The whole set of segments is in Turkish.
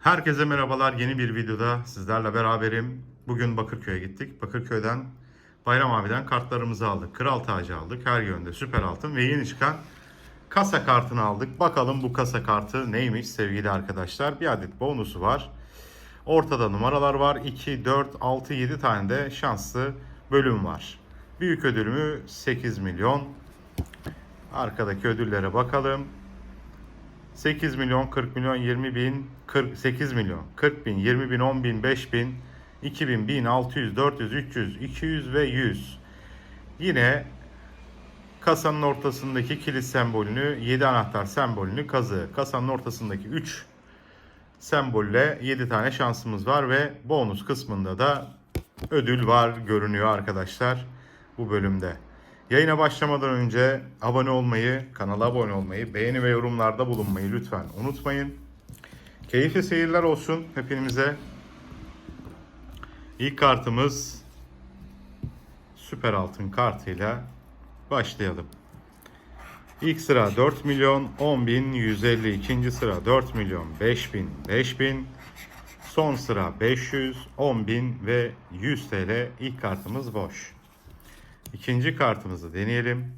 Herkese merhabalar. Yeni bir videoda sizlerle beraberim. Bugün Bakırköy'e gittik. Bakırköy'den Bayram abiden kartlarımızı aldık. Kral tacı aldık. Her yönde süper altın ve yeni çıkan kasa kartını aldık. Bakalım bu kasa kartı neymiş sevgili arkadaşlar. Bir adet bonusu var. Ortada numaralar var. 2, 4, 6, 7 tane de şanslı bölüm var. Büyük ödülümü 8 milyon. Arkadaki ödüllere bakalım. 8 milyon, 40 milyon, 20 bin, 48 milyon, 40 bin, 20 bin, 10 bin, 5 bin, 2 bin, 1000, 600, 400, 300, 200 ve 100. Yine kasanın ortasındaki kilit sembolünü, 7 anahtar sembolünü kazı. Kasanın ortasındaki 3 sembolle 7 tane şansımız var ve bonus kısmında da ödül var görünüyor arkadaşlar bu bölümde. Yayına başlamadan önce abone olmayı, kanala abone olmayı, beğeni ve yorumlarda bulunmayı lütfen unutmayın. Keyifli seyirler olsun hepinize. İlk kartımız süper altın kartıyla başlayalım. İlk sıra 4 milyon 10 bin 150. ikinci sıra 4 milyon 5 bin 5 bin. Son sıra 500, 10 bin ve 100 TL. İlk kartımız boş. İkinci kartımızı deneyelim.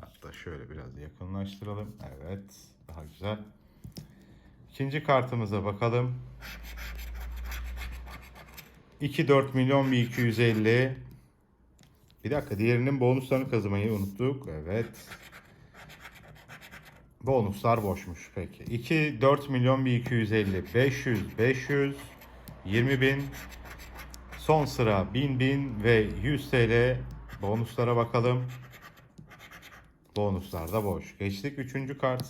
Hatta şöyle biraz yakınlaştıralım. Evet, daha güzel. İkinci kartımıza bakalım. 2 4 milyon bir 250. Bir dakika diğerinin bonuslarını kazımayı unuttuk. Evet. Bonuslar boşmuş peki. 2 4 milyon bir 250. 500 500 20 bin. Son sıra 1000 bin ve 100 TL bonuslara bakalım. Bonuslar da boş. Geçtik 3. kart.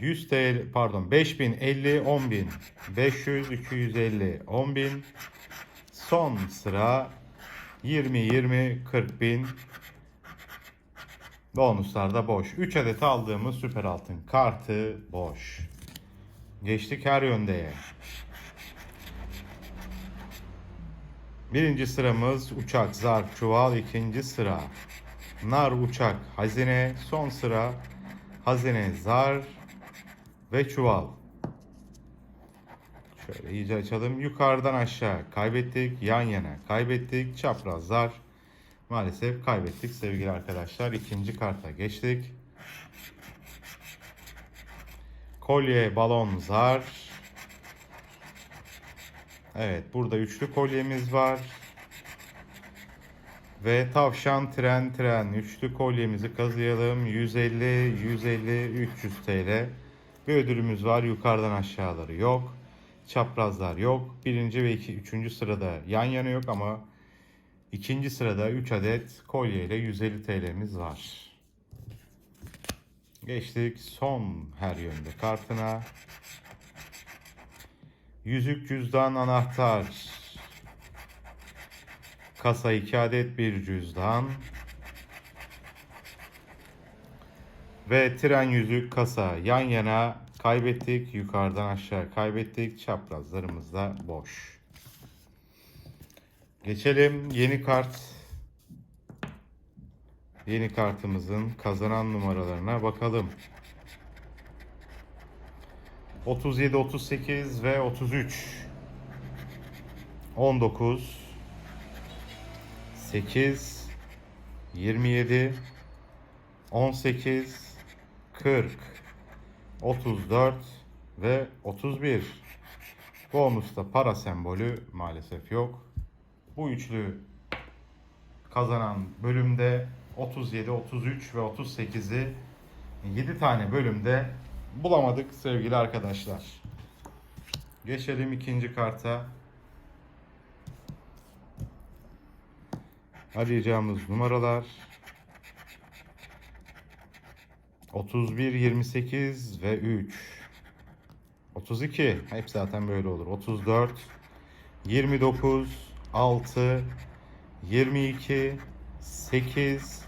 100 TL pardon 5000 50 10000 500 250 10000 son sıra 20 20 40 bin bonuslar da boş 3 adet aldığımız süper altın kartı boş geçtik her yöndeye birinci sıramız uçak zarf çuval ikinci sıra nar uçak hazine son sıra hazine zar ve çuval. Şöyle iyice açalım. Yukarıdan aşağı kaybettik. Yan yana kaybettik. Çaprazlar. Maalesef kaybettik sevgili arkadaşlar. İkinci karta geçtik. Kolye, balon, zar. Evet burada üçlü kolyemiz var. Ve tavşan, tren, tren. Üçlü kolyemizi kazıyalım. 150, 150, 300 TL. Bir ödülümüz var. Yukarıdan aşağıları yok. Çaprazlar yok. Birinci ve iki, üçüncü sırada yan yana yok ama ikinci sırada 3 adet kolye ile 150 TL'miz var. Geçtik son her yönde kartına. Yüzük, cüzdan, anahtar. Kasa 2 adet bir cüzdan. Ve tren yüzük kasa yan yana kaybettik. Yukarıdan aşağı kaybettik. Çaprazlarımız da boş. Geçelim yeni kart. Yeni kartımızın kazanan numaralarına bakalım. 37, 38 ve 33. 19 8 27 18 40 34 ve 31 bonusta para sembolü maalesef yok. Bu üçlü kazanan bölümde 37, 33 ve 38'i 7 tane bölümde bulamadık sevgili arkadaşlar. Geçelim ikinci karta. Arayacağımız numaralar 31, 28 ve 3. 32. Hep zaten böyle olur. 34, 29, 6, 22, 8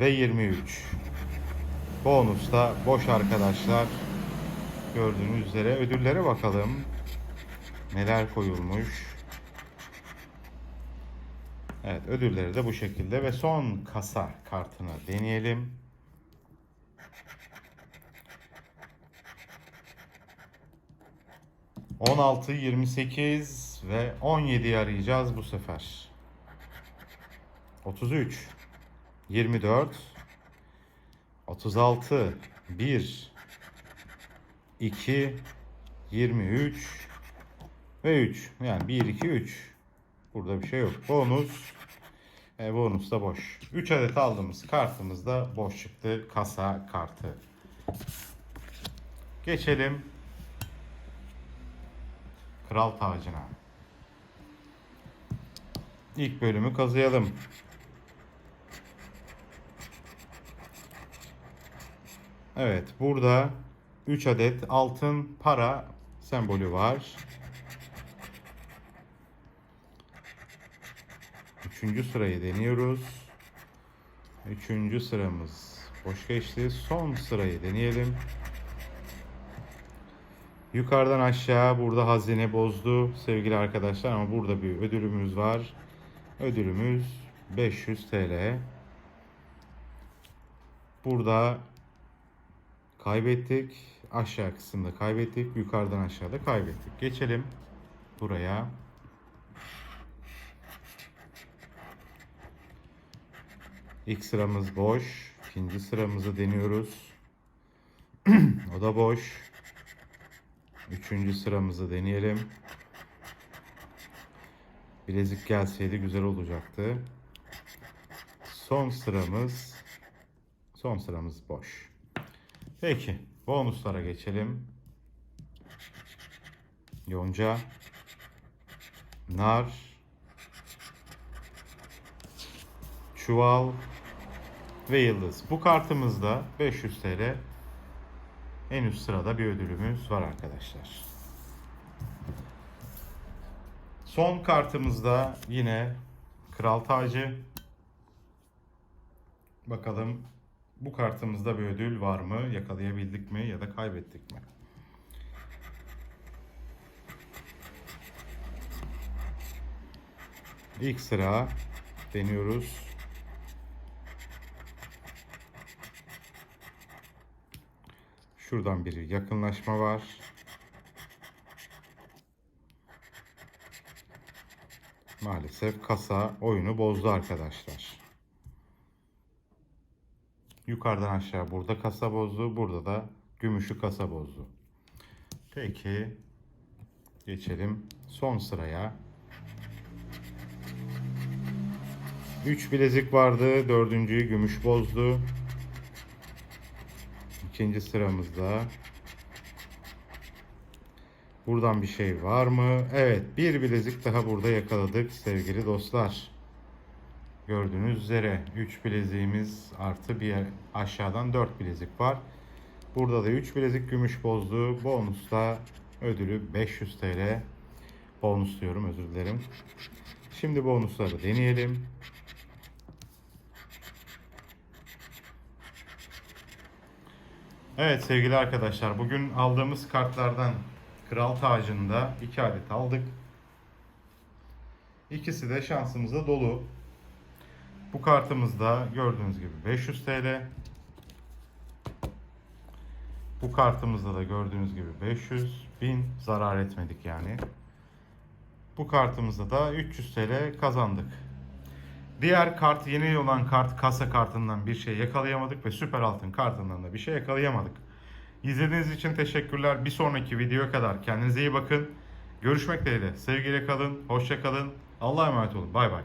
ve 23. Bonusta boş arkadaşlar. Gördüğünüz üzere ödüllere bakalım. Neler koyulmuş. Evet ödülleri de bu şekilde ve son kasa kartını deneyelim. On altı, yirmi sekiz ve on yediyi arayacağız bu sefer. Otuz üç, yirmi dört, 36, 1, 2, 23 ve 3. Yani 1, 2, 3. Burada bir şey yok. Bonus. E, bonus da boş. 3 adet aldığımız kartımız da boş çıktı. Kasa kartı. Geçelim Kral tacına. İlk bölümü kazıyalım. Evet, burada 3 adet altın para sembolü var. Üçüncü sırayı deniyoruz. Üçüncü sıramız boş geçti. Son sırayı deneyelim. Yukarıdan aşağı burada hazine bozdu sevgili arkadaşlar ama burada bir ödülümüz var. Ödülümüz 500 TL. Burada kaybettik. Aşağı kısımda kaybettik. Yukarıdan aşağıda kaybettik. Geçelim buraya. İlk sıramız boş. İkinci sıramızı deniyoruz. o da boş. Üçüncü sıramızı deneyelim. Bilezik gelseydi güzel olacaktı. Son sıramız son sıramız boş. Peki bonuslara geçelim. Yonca nar çuval ve yıldız. Bu kartımızda 500 TL en üst sırada bir ödülümüz var arkadaşlar. Son kartımızda yine kral tacı. Bakalım bu kartımızda bir ödül var mı? Yakalayabildik mi ya da kaybettik mi? İlk sıra deniyoruz. Şuradan bir yakınlaşma var. Maalesef kasa oyunu bozdu arkadaşlar. Yukarıdan aşağı burada kasa bozdu. Burada da gümüşü kasa bozdu. Peki geçelim son sıraya. 3 bilezik vardı. Dördüncüyü gümüş bozdu. İkinci sıramızda. Buradan bir şey var mı? Evet, bir bilezik daha burada yakaladık sevgili dostlar. Gördüğünüz üzere 3 bileziğimiz artı bir aşağıdan 4 bilezik var. Burada da 3 bilezik gümüş bozdu. Bonusla ödülü 500 TL. Bonus diyorum özür dilerim. Şimdi bonusları deneyelim. Evet sevgili arkadaşlar bugün aldığımız kartlardan Kral Tacı'nda 2 adet aldık. İkisi de şansımıza dolu. Bu kartımızda gördüğünüz gibi 500 TL. Bu kartımızda da gördüğünüz gibi 500 bin zarar etmedik yani. Bu kartımızda da 300 TL kazandık. Diğer kart yeni olan kart kasa kartından bir şey yakalayamadık ve süper altın kartından da bir şey yakalayamadık. İzlediğiniz için teşekkürler. Bir sonraki videoya kadar kendinize iyi bakın. Görüşmek dileğiyle. Sevgiyle kalın. Hoşça kalın. Allah'a emanet olun. Bay bay.